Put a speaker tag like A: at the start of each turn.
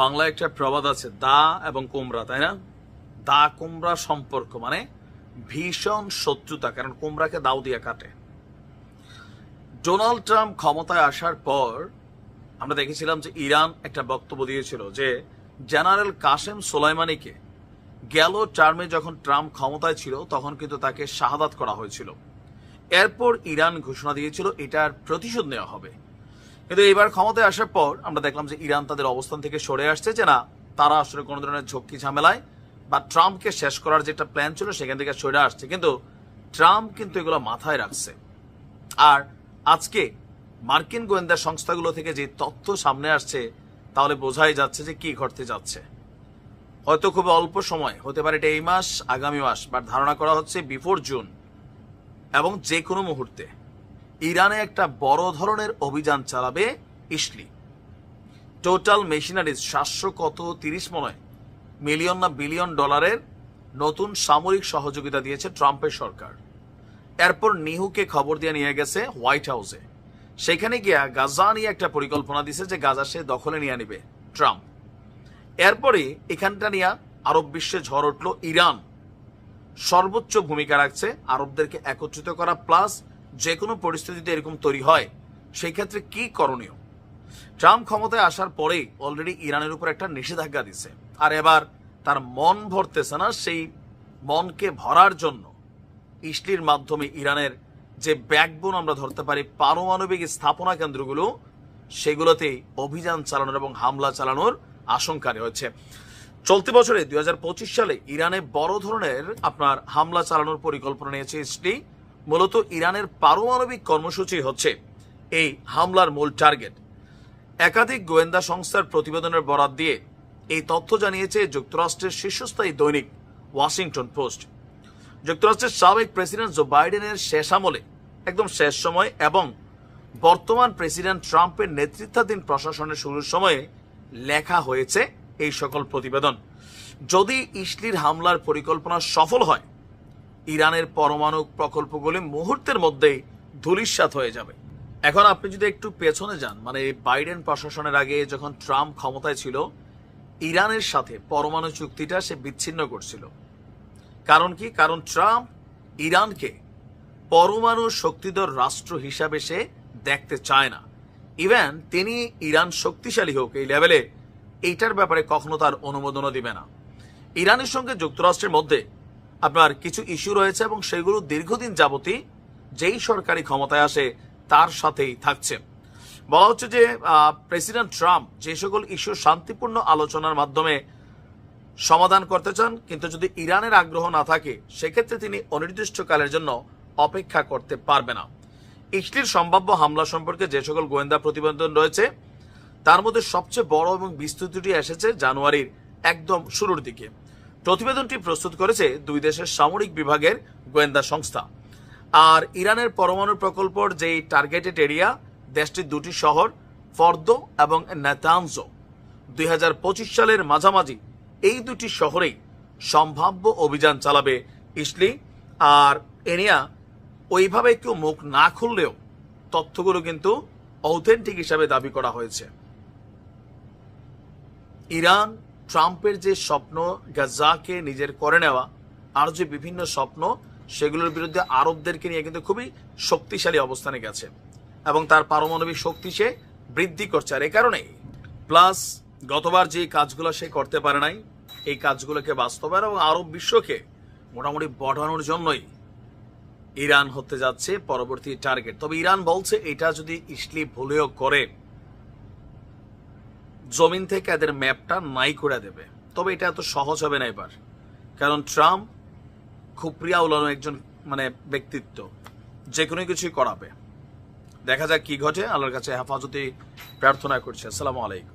A: বাংলা একটা প্রবাদ আছে, দা এবং কুমড়া, তাই না? দা কুমড়া সম্পর্ক মানে ভীষণ শত্রুতা, কারণ কুমড়াকে দাও দিয়ে কাটে। ডোনাল্ড ট্রাম্প ক্ষমতায় আসার পর আমরা দেখেছিলাম যে ইরান একটা বক্তব্য দিয়েছিল যে জেনারেল কাসেম সোলাইমানিকে গেল টার্মে যখন ট্রাম্প ক্ষমতায় ছিল, তখন কিন্তু তাকে শাহাদাত করা হয়েছিল। এরপর ইরান ঘোষণা দিয়েছিল এটার প্রতিশোধ নেওয়া হবে। কিন্তু এবার ক্ষমতায় আসার পর আমরা দেখলাম যে ইরান তাদের অবস্থান থেকে সরে আসছে যে না, তারা আসলে কোনো ধরনের ঝক্কি ঝামেলায় বা ট্রাম্পকে শেষ করার যেটা প্ল্যান ছিল সেখান থেকে সরে আসছে। কিন্তু ট্রাম্প কিন্তু এগুলো মাথায় রাখছে। আর আজকে মার্কিন গোয়েন্দা সংস্থাগুলো থেকে যে তথ্য সামনে আসছে, তাহলে বোঝাই যাচ্ছে যে কি ঘটতে যাচ্ছে। হয়তো খুব অল্প সময়, হতে পারে এটা এই মাস, আগামী মাস, বা ধারণা করা হচ্ছে বিফোর জুন এবং যে কোনো মুহূর্তে। ইরানে একটা বড় ধরনের অভিযান চালাবে ইসলি। টোটাল মেশিনারিজ সাতশো কত তিরিশ মনে মিলিয়ন না বিলিয়ন ডলারের নতুন সামরিক সহযোগিতা দিয়েছে ট্রাম্পের সরকার। এরপর নিহুকে খবর দিয়ে নিয়ে গেছে হোয়াইট হাউসে। সেখানে গিয়া গাজা নিয়ে একটা পরিকল্পনা দিছে যে গাজা সে দখলে নিয়ে নিবে ট্রাম্প। এরপরে এখানটা নিয়ে আরব বিশ্বে ঝড় উঠল ইরান। সর্বোচ্চ ভূমিকা রাখছে আরবদেরকে একত্রিত করা প্লাস যে কোনো পরিস্থিতিতে এরকম তৈরি হয় সেই ক্ষেত্রে কি করণীয়? ট্রাম্প ক্ষমতায় আসার পরেই অলরেডি ইরানের উপর একটা নিষেধাজ্ঞা দিছে। আর এবার তার মন ভরতেছে না, সেই মনকে ভরার জন্য ইসলির মাধ্যমে ইরানের যে ব্যাকবোন আমরা ধরতে পারি, পারমাণবিক স্থাপনা কেন্দ্রগুলো, সেগুলোতেই অভিযান চালানোর এবং হামলা চালানোর আশঙ্কা রয়েছে। চলতি বছরে দুই হাজার পঁচিশ সালে ইরানে বড় ধরনের আপনার হামলা চালানোর পরিকল্পনা নিয়েছে ইসলি। মূলত ইরানের পারমাণবিক কর্মসূচি হচ্ছে এই হামলার মূল টার্গেট। একাধিক গোয়েন্দা সংস্থার প্রতিবেদনের বরাত দিয়ে এই তথ্য জানিয়েছে যুক্তরাষ্ট্রের শীর্ষস্থায়ী দৈনিক ওয়াশিংটন পোস্ট। যুক্তরাষ্ট্রের সাবেক প্রেসিডেন্ট জো বাইডেনের শেষ আমলে, একদম শেষ সময় এবং বর্তমান প্রেসিডেন্ট ট্রাম্পের নেতৃত্বাধীন প্রশাসনের শুরুর সময়ে লেখা হয়েছে এই সকল প্রতিবেদন। যদি ইসলির হামলার পরিকল্পনা সফল হয় ইরানের পরমাণু প্রকল্পগুলি মুহূর্তের মধ্যেই ধূলিসাৎ হয়ে যাবে। এখন আপনি যদি একটু পেছনে যান মানে বাইডেন প্রশাসনের আগে যখন ট্রাম্প ক্ষমতায় ছিল, ইরানের সাথে পরমাণু চুক্তিটা সে বিচ্ছিন্ন করছিল। কারণ কি? কারণ ট্রাম্প ইরানকে পরমাণু শক্তিধর রাষ্ট্র হিসাবে সে দেখতে চায় না। ইভেন তিনি ইরান শক্তিশালী হোক এই লেভেলে, এইটার ব্যাপারে কখনো তার অনুমোদনও দিবে না। ইরানের সঙ্গে যুক্তরাষ্ট্রের মধ্যে আপনার কিছু ইস্যু রয়েছে এবং সেগুলো দীর্ঘদিন যাবতই যেই সরকারি ক্ষমতায় আসে, তার সাথেই থাকছে। বলা হচ্ছে যে প্রেসিডেন্ট ট্রাম্প যে সকল ইস্যু শান্তিপূর্ণ আলোচনার মাধ্যমে সমাধান করতে চান, কিন্তু যদি ইরানের আগ্রহ না থাকে, সেক্ষেত্রে তিনি অনির্দিষ্টকালের জন্য অপেক্ষা করতে পারবে না। ইসলির সম্ভাব্য হামলা সম্পর্কে যে সকল গোয়েন্দা প্রতিবেদন রয়েছে, তার মধ্যে সবচেয়ে বড় এবং বিস্তৃতটি এসেছে জানুয়ারির একদম শুরুর দিকে। প্রতিবেদনটি প্রস্তুত করেছে দুই দেশের সামরিক বিভাগের গোয়েন্দা সংস্থা। আর ইরানের পরমাণু প্রকল্পর যেই টার্গেটেড এরিয়া দেশটির দুটি শহর, ফর্দ এবং নেতানজো, দুই সালের মাঝামাঝি এই দুটি শহরেই সম্ভাব্য অভিযান চালাবে ইসলি। আর এনিয়া, ওইভাবে কেউ মুখ না খুললেও তথ্যগুলো কিন্তু অথেন্টিক হিসাবে দাবি করা হয়েছে। ইরান ট্রাম্পের যে স্বপ্ন গাজাকে নিজের করে নেওয়া আর যে বিভিন্ন স্বপ্ন, সেগুলোর বিরুদ্ধে আরবদেরকে নিয়ে কিন্তু খুবই শক্তিশালী অবস্থানে গেছে। এবং তার পারমাণবিক শক্তি সে বৃদ্ধি করছে। আর এই কারণেই, প্লাস গতবার যে কাজগুলো সে করতে পারে নাই, এই কাজগুলোকে বাস্তবায়ন এবং আরব বিশ্বকে মোটামুটি বঢ়ানোর জন্যই ইরান হতে যাচ্ছে পরবর্তী টার্গেট। তবে ইরান বলছে, এটা যদি ইসলি ভুলেও করে জমিন থেকে এদের ম্যাপটা নাই করে দেবে। তবে এটা এত সহজ হবে না এবার। কারণ ট্রাম্প খুব প্রিয়া উলানো একজন মানে ব্যক্তিত্ব। যে কোনো কিছুই করাবে। দেখা যাক কি ঘটে। আল্লাহর কাছে হেফাজতে প্রার্থনা করছে। আসসালামু আলাইকুম।